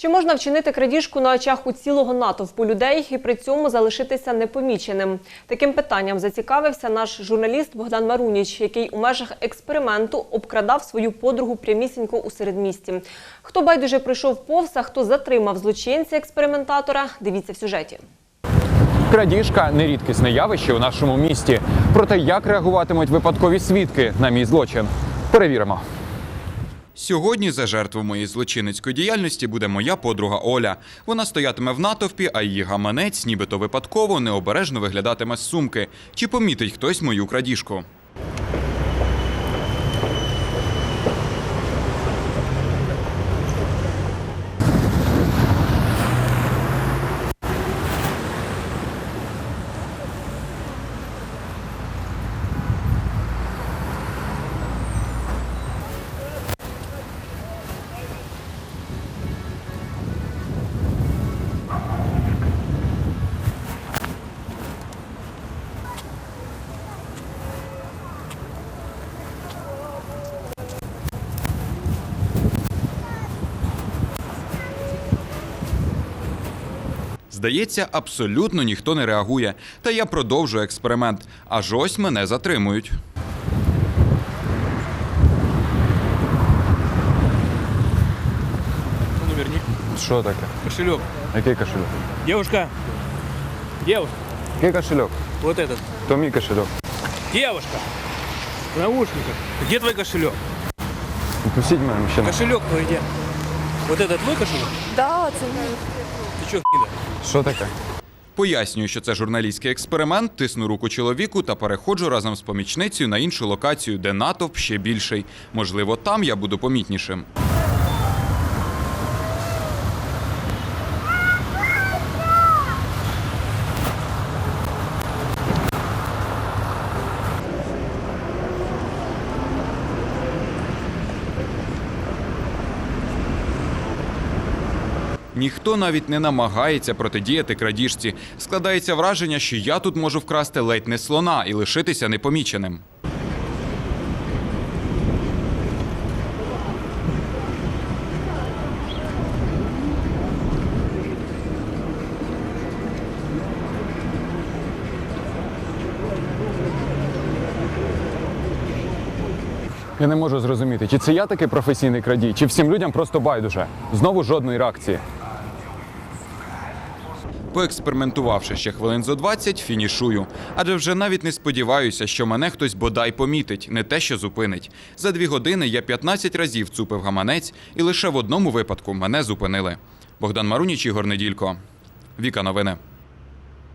Чи можна вчинити крадіжку на очах у цілого натовпу людей і при цьому залишитися непоміченим? Таким питанням зацікавився наш журналіст Богдан Маруніч, який у межах експерименту обкрадав свою подругу прямісінько у середмісті. Хто байдуже пройшов повз, а хто затримав злочинця експериментатора, дивіться в сюжеті. Крадіжка нерідкісне явище у нашому місті. Проте як реагуватимуть випадкові свідки на мій злочин? Перевіримо. Сьогодні за жертву моєї злочинницької діяльності буде моя подруга Оля. Вона стоятиме в натовпі, а її гаманець, нібито випадково, необережно виглядатиме з сумки. Чи помітить хтось мою крадіжку? Здається, абсолютно ніхто не реагує. Та я продовжую експеримент. Аж ось мене затримують. Ну, верни. Що таке? Кошелек. Який кошельок? Девушка. Девушка. Який кошельок? Вот этот. То мій кошельок. Девушка. В наушниках. Где твой кошелек? Пустіть мене мужчина. Кошелек твой где? Вот этот твой кошелек? Да, це мій. Ты что, гнида? Що таке? Пояснюю, що це журналістський експеримент, тисну руку чоловіку та переходжу разом з помічницею на іншу локацію, де натовп ще більший. Можливо, там я буду помітнішим. Ніхто навіть не намагається протидіяти крадіжці. Складається враження, що я тут можу вкрасти ледь не слона і лишитися непоміченим. Я не можу зрозуміти, чи це я такий професійний крадій, чи всім людям просто байдуже. Знову жодної реакції. Поекспериментувавши ще хвилин зо 20, фінішую. Адже вже навіть не сподіваюся, що мене хтось бодай помітить, не те, що зупинить. За дві години я 15 разів цупив гаманець, і лише в одному випадку мене зупинили. Богдан Маруніч, Ігор Неділько. Віка новини.